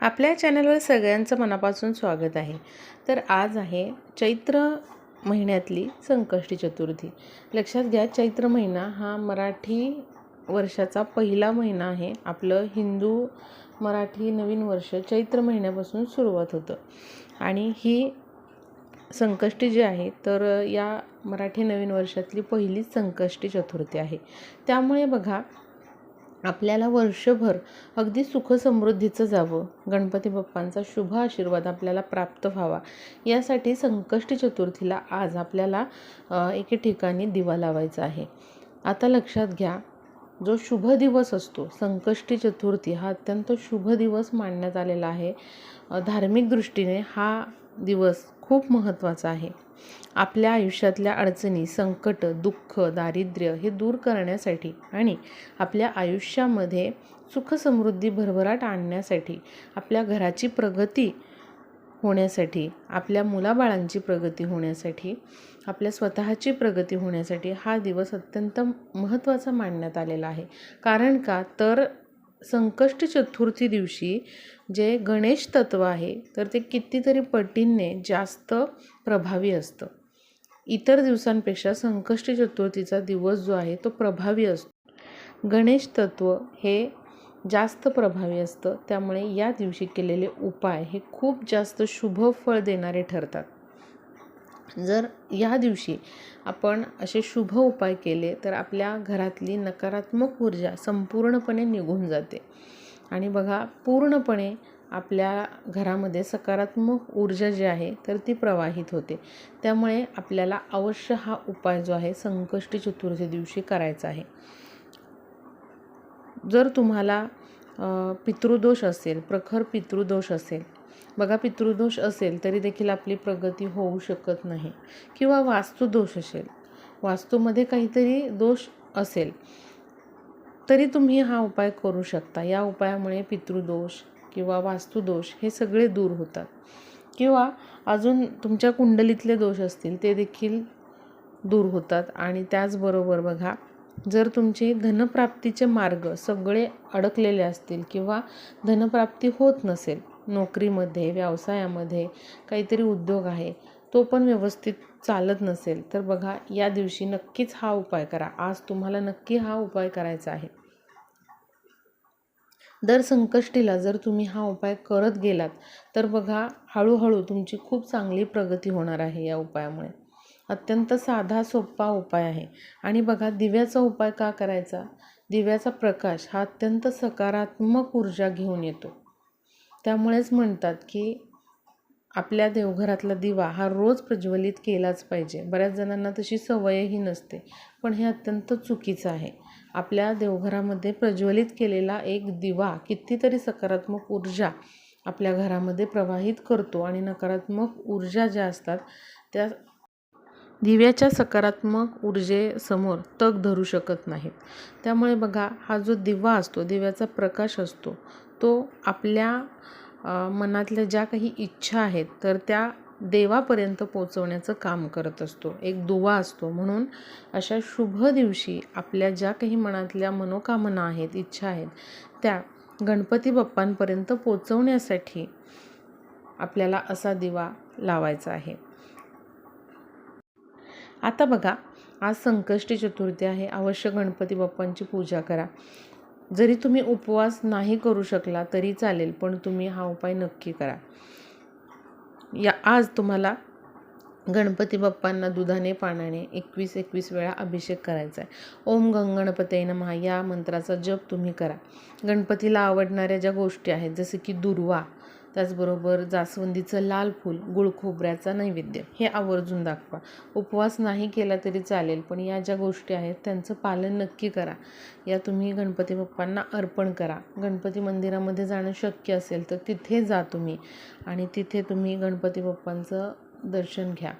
आपल्या चॅनलवर सगळ्यांचं मनापासून स्वागत आहे. तर आज आहे चैत्र महिन्यातली संकष्टी चतुर्थी. लक्षात घ्या चैत्र महिना हा मराठी वर्षाचा पहिला महिना आहे. आपलं हिंदू मराठी नवीन वर्ष चैत्र महिन्यापासून सुरुवात होतं. आणि ही संकष्टी जी आहे तर या मराठी नवीन वर्षातली पहिलीच संकष्टी चतुर्थी आहे. त्यामुळे बघा आपल्याला वर्षभर अगदी सुखसमृद्धीचं जावं. गणपती बाप्पांचा शुभ आशीर्वाद आपल्याला प्राप्त व्हावा. यासाठी संकष्टी चतुर्थीला आज आपल्याला एके ठिकाणी दिवा लावायचा आहे. आता लक्षात घ्या जो शुभ दिवस असतो संकष्टी चतुर्थी हा अत्यंत शुभ दिवस मानण्यात आलेला आहे. धार्मिक दृष्टीने हा दिवस खूप महत्त्वाचा आहे. आपल्या आयुष्यातल्या अडचणी संकट दुःख दारिद्र्य हे दूर करण्यासाठी आणि आपल्या आयुष्यामध्ये सुखसमृद्धी भरभराट आणण्यासाठी आपल्या घराची प्रगती होण्यासाठी आपल्या मुलाबाळांची प्रगती होण्यासाठी आपल्या स्वतःची प्रगती होण्यासाठी हा दिवस अत्यंत महत्त्वाचा मानण्यात आलेला आहे. कारण का? तर संकष्ट चतुर्थी दिवशी जे गणेश तत्व आहे तर ते कितीतरी पटींनी जास्त प्रभावी असतं. इतर दिवसांपेक्षा संकष्ट चतुर्थीचा दिवस जो आहे तो प्रभावी असतो. गणेश तत्व हे जास्त प्रभावी असतं त्यामुळे या दिवशी केलेले उपाय हे खूप जास्त शुभ फळ देणारे ठरतात. जर या दिवशी आपण असे शुभ उपाय केले तर आपल्या घरातली नकारात्मक ऊर्जा संपूर्णपणे निघून जाते. आणि बघा पूर्णपणे आपल्या घरामध्ये सकारात्मक ऊर्जा जी आहे तर ती प्रवाहित होते. त्यामुळे आपल्याला अवश्य हा उपाय जो आहे संकष्टी चतुर्थी दिवशी करायचा आहे. जर तुम्हाला पितृदोष असेल प्रखर पितृदोष असेल बघा पितृदोष असेल तरी देखील आपली प्रगती होऊ शकत नाही. किंवा वास्तुदोष असेल. वास्तूमध्ये काहीतरी दोष असेल. तरी तुम्ही हा उपाय करू शकता. या उपायामुळे पितृदोष किंवा वास्तुदोष हे सगळे दूर होतात. किंवा अजून तुमच्या कुंडलीतले दोष असतील ते देखील दूर होतात. आणि त्याचबरोबर बघा जर तुमचे धनप्राप्तीचे मार्ग सगळे अडकलेले असतील किंवा धनप्राप्ती होत नसेल नोकरीमध्ये व्यवसायामध्ये काहीतरी उद्योग आहे तो पण व्यवस्थित चालत नसेल तर बघा या दिवशी नक्कीच हा उपाय करा. आज तुम्हाला नक्की हा उपाय करायचा आहे. दर संकष्टीला जर तुम्ही हा उपाय करत गेलात तर बघा हळूहळू तुमची खूप चांगली प्रगती होणार आहे या उपायामुळे. अत्यंत साधा सोपा उपाय आहे. आणि बघा दिव्याचा उपाय का करायचा? दिव्याचा प्रकाश हा अत्यंत सकारात्मक ऊर्जा घेऊन येतो. त्यामुळेच म्हणतात की आपल्या देवघरातला दिवा हा रोज प्रज्वलित केलाच पाहिजे. बऱ्याच जणांना तशी सवयही नसते पण हे अत्यंत चुकीचं आहे. आपल्या देवघरामध्ये प्रज्वलित केलेला एक दिवा कितीतरी सकारात्मक ऊर्जा आपल्या घरामध्ये प्रवाहित करतो आणि नकारात्मक ऊर्जा ज्या असतात त्या दिव्याच्या सकारात्मक ऊर्जेसमोर तग धरू शकत नाहीत. त्यामुळे बघा हा जो दिवा असतो दिव्याचा प्रकाश असतो तो आपल्या मनातल्या ज्या काही इच्छा आहेत तर त्या देवापर्यंत पोचवण्याचं काम करत असतो. एक दुवा असतो. म्हणून अशा शुभ दिवशी आपल्या ज्या काही मनातल्या मनोकामना आहेत इच्छा आहेत त्या गणपती बाप्पांपर्यंत पोचवण्यासाठी आपल्याला असा दिवा लावायचा आहे. आता बघा आज संकष्टी चतुर्थी आहे. अवश्य गणपती बाप्पांची पूजा करा. जरी तुम्ही उपवास नाही करू शकला तरी चालेल पण तुम्ही हा उपाय नक्की करा. या आज तुम्हाला गणपती बाप्पांना दुधाने पाण्याने एकवीस एकवीस वेळा अभिषेक करायचा आहे. ओम गंगणपते नमहा या मंत्राचा जप तुम्ही करा. गणपतीला आवडणाऱ्या ज्या गोष्टी आहेत जसे की दुर्वा त्याचबरोबर जास्वंदीचं लाल फूल गुळ खोबऱ्याचा नैवेद्य हे आवर्जून दाखवा. उपवास नाही केला तरी चालेल पण या ज्या गोष्टी आहेत त्यांचं पालन नक्की करा. या तुम्ही गणपती बाप्पांना अर्पण करा. गणपती मंदिरामध्ये जाणं शक्य असेल तर तिथे जा तुम्ही आणि तिथे तुम्ही गणपती बाप्पांचं दर्शन घ्या.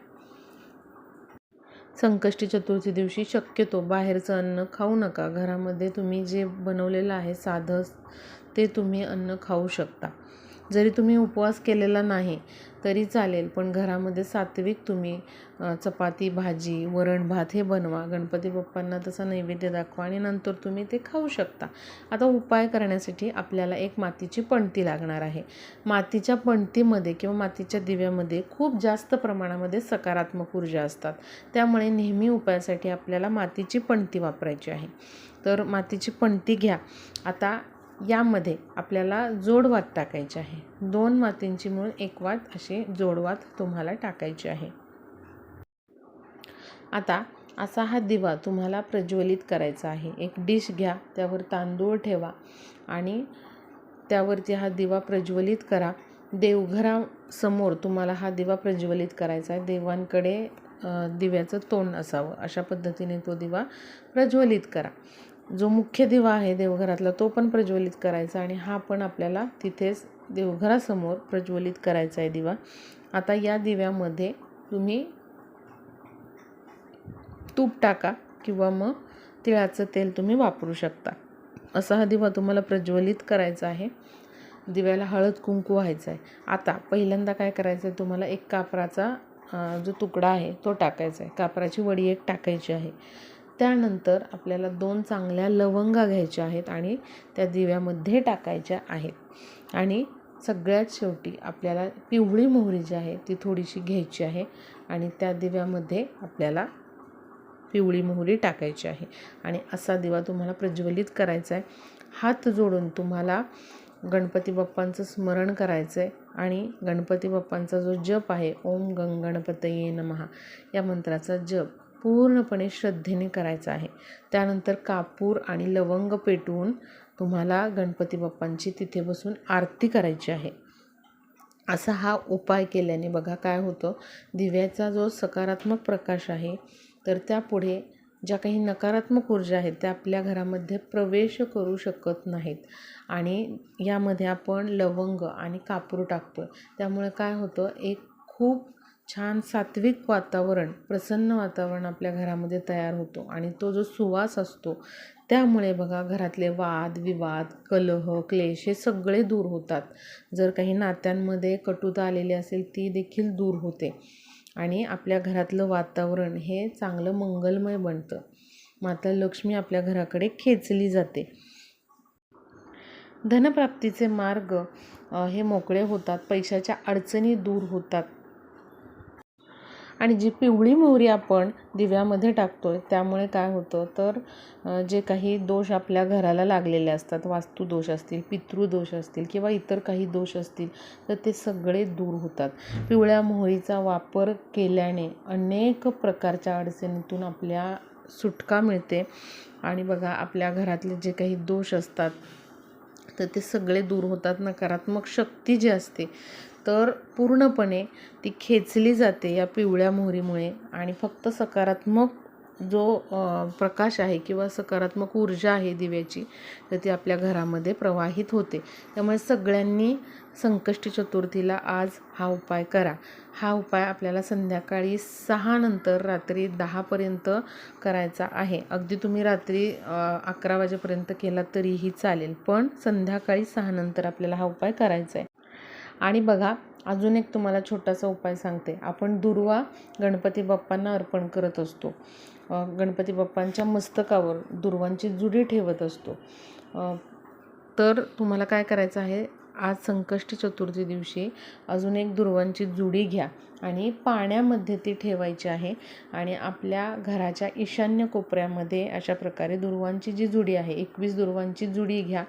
संकष्टी चतुर्थी दिवशी शक्यतो बाहेरचं अन्न खाऊ नका. घरामध्ये तुम्ही जे बनवलेलं आहे साधं ते तुम्ही अन्न खाऊ शकता. जरी तुम्ही उपवास केलेला नाही तरी चालेल. पण घरामध्ये सात्विक तुम्ही चपाती भाजी वरण भात हे बनवा. गणपती बाप्पांना तसा नैवेद्य दाखवा आणि नंतर तुम्ही ते खाऊ शकता. आता उपाय करण्यासाठी आपल्याला एक मातीची पणती लागणार आहे. मातीच्या पणतीमध्ये किंवा मातीच्या दिव्यामध्ये खूप जास्त प्रमाणामध्ये सकारात्मक ऊर्जा असतात. त्यामुळे नेहमी उपायासाठी आपल्याला मातीची पणती वापरायची आहे. तर मातीची पणती घ्या. आता यामध्ये आपल्याला जोडवात टाकायचे आहे. दोन मातींची मिळून एक वात अशी जोडवात तुम्हाला टाकायची आहे. आता असा हा दिवा तुम्हाला प्रज्वलित करायचा आहे. एक डिश घ्या त्यावर तांदूळ ठेवा आणि त्यावरती हा दिवा प्रज्वलित करा. देवघरासमोर तुम्हाला हा दिवा प्रज्वलित करायचा आहे. देवांकडे दिव्याचं तोंड असावं. अशा पद्धतीने तो दिवा प्रज्वलित करा. जो मुख्य दिवा आहे देवघरातला तो पण प्रज्वलित करायचा आणि हा पण आपल्याला तिथेच देवघरासमोर प्रज्वलित करायचा आहे दिवा. आता या दिव्यामध्ये तुम्ही तूप टाका किंवा मग तिळाचं तेल तुम्ही वापरू शकता. असा हा दिवा तुम्हाला प्रज्वलित करायचा आहे. दिव्याला हळद कुंकू व्हायचं आहे. आता पहिल्यांदा काय करायचं आहे तुम्हाला एक कापराचा जो तुकडा आहे तो टाकायचा आहे. कापराची वडी एक टाकायची आहे. त्यानंतर आपल्याला दोन चांगल्या लवंगा घ्यायच्या आहेत आणि त्या दिव्यामध्ये टाकायच्या आहेत. आणि सगळ्यात शेवटी आपल्याला पिवळी मोहरी जी आहे ती थोडीशी घ्यायची आहे आणि त्या दिव्यामध्ये आपल्याला पिवळी मोहरी टाकायची आहे. आणि असा दिवा तुम्हाला प्रज्वलित करायचा आहे हात जोडून तुम्हाला गणपती बाप्पांचं स्मरण करायचं आहे आणि गणपती बाप्पांचा जो जप आहे ओम गंग गणपतये नमहा या मंत्राचा जप पूर्णपणे श्रद्धेने करायचं आहे. त्यानंतर कापूर आणि लवंग पेटवून तुम्हाला गणपती बाप्पांची तिथे बसून आरती करायची आहे. असा हा उपाय केल्याने बघा काय होतं दिव्याचा जो सकारात्मक प्रकाश आहे तर त्यापुढे ज्या काही नकारात्मक ऊर्जा आहेत त्या आपल्या घरामध्ये प्रवेश करू शकत नाहीत. आणि यामध्ये आपण लवंग आणि कापूर टाकतो त्यामुळे काय होतं एक खूप छान सात्विक वातावरण प्रसन्न वातावरण आपल्या घरामध्ये तयार होतो आणि तो जो सुवास असतो त्यामुळे बघा घरातले वाद विवाद कलह क्लेश हे सगळे दूर होतात. जर काही नात्यांमध्ये कटुता आलेली असेल ती देखील दूर होते. आणि आपल्या घरातलं वातावरण हे चांगलं मंगलमय बनतं. माता लक्ष्मी आपल्या घराकडे खेचली जाते. धनप्राप्तीचे मार्ग हे मोकळे होतात पैशाच्या अडचणी दूर होतात. आणि जी पिवळी मोहरी आपण दिव्यामध्ये टाकतो आहे त्यामुळे काय होतं? तर जे काही दोष आपल्या घराला लागलेले असतात वास्तुदोष असतील पितृदोष असतील किंवा इतर काही दोष असतील तर ते सगळे दूर होतात. पिवळ्या मोहरीचा वापर केल्याने अनेक प्रकारच्या अडचणीतून आपल्या सुटका मिळते. आणि बघा आपल्या घरातले जे काही दोष असतात तर ते सगळे दूर होतात. नकारात्मक शक्ती जी असते तर पूर्णपणे ती खेचली जाते या पिवळ्या मोहरीमुळे. आणि फक्त सकारात्मक जो प्रकाश आहे किंवा सकारात्मक ऊर्जा आहे दिव्याची तर ती आपल्या घरामध्ये प्रवाहित होते. त्यामुळे सगळ्यांनी संकष्टी चतुर्थीला आज हा उपाय करा. हा उपाय आपल्याला संध्याकाळी सहानंतर रात्री दहापर्यंत करायचा आहे. अगदी तुम्ही रात्री अकरा वाजेपर्यंत केला तरीही चालेल पण संध्याकाळी सहानंतर आपल्याला हा उपाय करायचा आहे. आणि बघा अजून एक तुम्हाला छोटासा उपाय सांगते. आपण दुर्वा गणपती बाप्पांना अर्पण करत असतो. गणपती बाप्पांच्या मस्तकावर दुर्वांची जुडी ठेवत असतो. तर तुम्हाला काय करायचं आहे? आज संकष्टी चतुर्थी दिवशी अजून एक दुर्वांची जुडी घ्या आणि पाण्यामध्ये ती ठेवायची आहे आणि आपल्या घराच्या ईशान्य कोपऱ्यामध्ये अशा प्रकारे दुर्वांची जी जुडी आहे एकवीस दुर्वांची जुडी घ्या.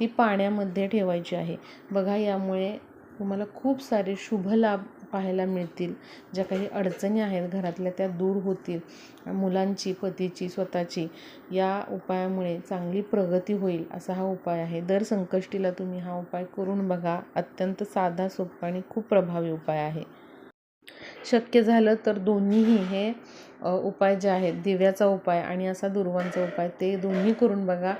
ती पाण्यामध्ये ठेवायची आहे. बघा यामुळे तुम्हाला खूप सारे शुभ लाभ पाहायला मिळतील. ज्या काही अडचणी आहेत घरातल्या त्या दूर होतील. मुलांची पतीची स्वतःची या उपायामुळे चांगली प्रगती होईल असा हा उपाय आहे. दर संकष्टीला तुम्ही हा उपाय करून बघा. अत्यंत साधा सोपा आणि खूप प्रभावी उपाय आहे. शक्य झालं तर दोन्हीही हे उपाय जे आहेत दिव्याचा उपाय आणि असा दुर्वांचा उपाय ते दोन्ही करून बघा.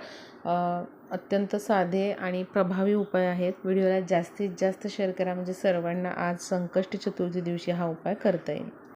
अत्यंत साधे आणि प्रभावी उपाय आहेत. व्हिडिओला जास्तीत जास्त शेअर करा. म्हणजे सर्वांना आज संकष्टी चतुर्थी दिवशी हा उपाय करता येईल.